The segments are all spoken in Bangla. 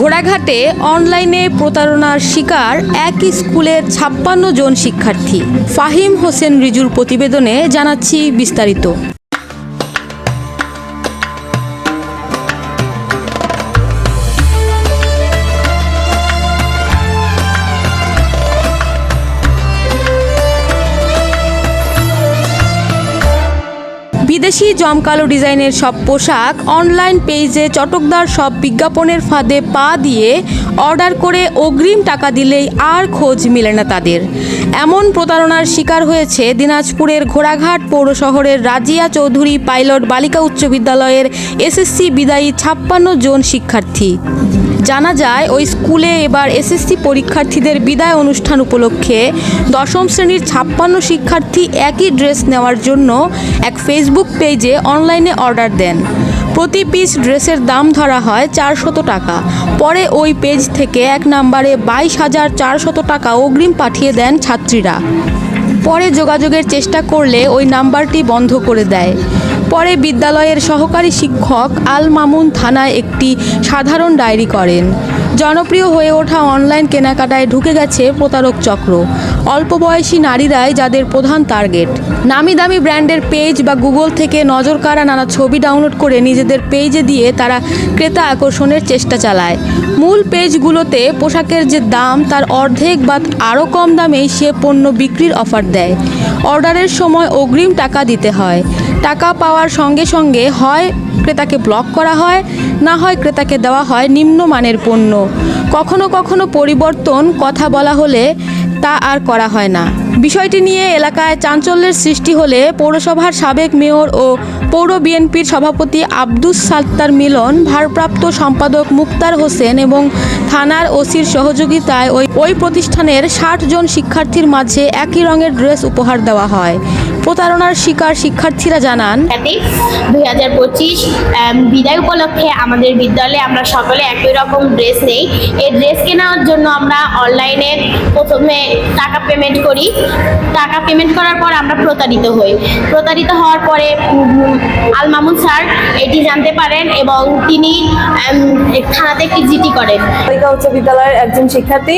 ঘোড়াঘাটে অনলাইনে প্রতারণার শিকার একই স্কুলের ছাপ্পান্ন জন শিক্ষার্থী। ফাহিম হোসেন রিজুর প্রতিবেদনে জানাচ্ছি বিস্তারিত। বিদেশি জমকালো ডিজাইনের সব পোশাক অনলাইন পেজে চটকদার সব বিজ্ঞাপনের ফাঁদে পা দিয়ে অর্ডার করে অগ্রিম টাকা দিলেই আর খোঁজ মেলে না তাদের। এমন প্রতারণার শিকার হয়েছে দিনাজপুরের ঘোড়াঘাট পৌর শহরের রাজিয়া চৌধুরী পাইলট বালিকা উচ্চ বিদ্যালয়ের এসএসসি বিদায়ী ছাপ্পান্ন জন শিক্ষার্থী। জানা যায়, ওই স্কুলে এবার এসএসসি পরীক্ষার্থীদের বিদায় অনুষ্ঠান উপলক্ষে দশম শ্রেণির ছাপ্পান্ন শিক্ষার্থী একই ড্রেস নেওয়ার জন্য এক ফেসবুক পেজে অনলাইনে অর্ডার দেন। প্রতি পিস ড্রেসের দাম ধরা হয় চারশত টাকা। পরে ওই পেজ থেকে এক নম্বরে বাইশ হাজার চারশত টাকা অগ্রিম পাঠিয়ে দেন ছাত্রীরা। পরে যোগাযোগের চেষ্টা করলে ওই নাম্বারটি বন্ধ করে দেয়। পরে বিদ্যালয়ের সহকারী শিক্ষক আল মামুন থানায় একটি সাধারণ ডায়েরি করেন। জনপ্রিয় হয়ে ওঠা অনলাইন কেনাকাটায় ঢুকে গেছে প্রতারক চক্র। অল্প বয়সী নারীরাই যাদের প্রধান টার্গেট। নামি দামি ব্র্যান্ডের পেজ বা গুগল থেকে নজর কাড়া নানা ছবি ডাউনলোড করে নিজেদের পেজে দিয়ে তারা ক্রেতা আকর্ষণের চেষ্টা চালায়। মূল পেজগুলোতে পোশাকের যে দাম, তার অর্ধেক বা আরও কম দামেই সে পণ্য বিক্রির অফার দেয়। অর্ডারের সময় অগ্রিম টাকা দিতে হয়। টাকা পাওয়ার সঙ্গে সঙ্গে হয় ক্রেতাকে ব্লক করা হয়, না হয় ক্রেতাকে দেওয়া হয় নিম্নমানের পণ্য। কখনো কখনো পরিবর্তন কথা বলা হলে তা আর করা হয় না। বিষয়টি নিয়ে এলাকায় চাঞ্চল্যের সৃষ্টি হলে পৌরসভার সাবেক মেয়র ও পৌর বিএনপির সভাপতি আব্দুস সাত্তার মিলন, ভারপ্রাপ্ত সম্পাদক মুক্তার হোসেন এবং থানার ওসির সহযোগিতায় ওই ওই প্রতিষ্ঠানের ষাট জন শিক্ষার্থীর মাঝে একই রঙের ড্রেস উপহার দেওয়া হয়। প্রতারণার শিকার শিক্ষার্থীরা জানান। দুই হাজার পঁচিশ বিদায় উপলক্ষে আমাদের বিদ্যালয়ে আমরা সকলে একই রকম ড্রেস নেই। এই ড্রেস কেনার জন্য আমরা অনলাইনে প্রথমে টাকা পেমেন্ট করি। টাকা পেমেন্ট করার পর আমরা প্রতারিত হই। প্রতারিত হওয়ার পরে আল মামুন স্যার এটি জানতে পারেন এবং তিনি থানাতে একটি জিটি করেন। উচ্চ বিদ্যালয়ের একজন শিক্ষার্থী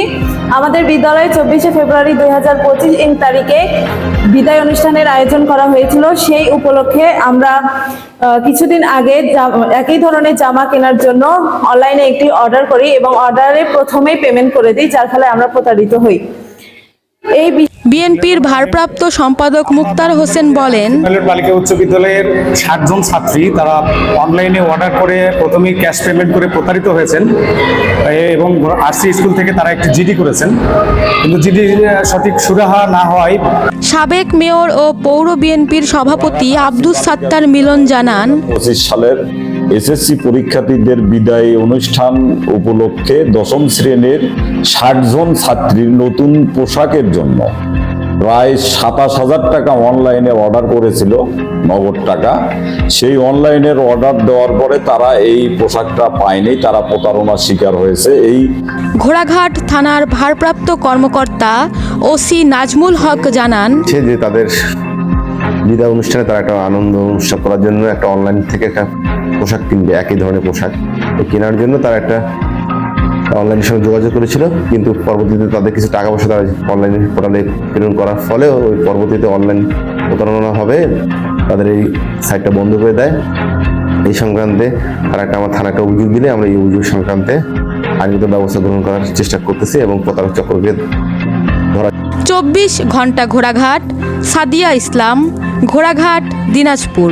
আমাদের বিদ্যালয়ে চব্বিশে ফেব্রুয়ারি দুই হাজার পঁচিশ ইং তারিখে বিদায় অনুষ্ঠানের আয়োজন করা হয়েছিল। সেই উপলক্ষে আমরা কিছুদিন আগে একই ধরনের জামা কেনার জন্য অনলাইনে একটি অর্ডার করি এবং অর্ডারে প্রথমেই পেমেন্ট করে দিই, যার ফলে আমরা প্রতারিত হই। এই বিএনপির ভারপ্রাপ্ত সম্পাদক মুক্তার হোসেন বলেন বালিকা উচ্চ বিদ্যালয়ের ষাট জন ছাত্রী তারা অনলাইনে অর্ডার করে প্রথমেই ক্যাশ পেমেন্ট করে প্রতারিত হয়েছেন। এবং আরসি স্কুল থেকে তারা একটি জিডি করেছেন। কিন্তু জিডি সঠিক সুরাহা না হয় সাবেক মেয়র ও পৌর বিএনপির সভাপতি আব্দুস সাত্তার মিলন জানান পঁচিশ সালের এসএসসি পরীক্ষার্থীদের বিদায় অনুষ্ঠান উপলক্ষে দশম শ্রেণির ষাট জন ছাত্রীর নতুন পোশাকের জন্য প্রায় সাতাশ হাজার টাকা অনলাইনে অর্ডার করেছিল নগদ টাকা। সেই অনলাইনের অর্ডার দেওয়ার পরে তারা এই পোশাকটা পায়নি তারা প্রতারণার শিকার হয়েছে। এই ঘোড়াঘাট থানার ভারপ্রাপ্ত কর্মকর্তা ওসি নাজমুল হক জানান যে তাদের বিদায় অনুষ্ঠানে তারা একটা আনন্দ অনুষ্ঠান করার জন্য একটা অনলাইন থেকে একটা পোশাক কিনবে, একই ধরনের পোশাক। কেনার জন্য তারা একটা অনলাইনের সঙ্গে যোগাযোগ করেছিল, কিন্তু পরবর্তীতে তাদের কিছু টাকা পয়সা তারা অনলাইনে পোর্টালে প্রেরণ করার ফলে ওই পরবর্তীতে অনলাইন প্রতারণা হবে, তাদের এই সাইটটা বন্ধ করে দেয়। এই সংক্রান্তে আর একটা আমার থানা একটা অভিযোগ দিলে আমরা এই অভিযোগ সংক্রান্তে আইনগত ব্যবস্থা গ্রহণ করার চেষ্টা করতেছি এবং প্রতারক চক্রকে ধরা চব্বিশ ঘণ্টা ঘোড়াঘাট, সাদিয়া ইসলাম, ঘোড়াঘাট, দিনাজপুর।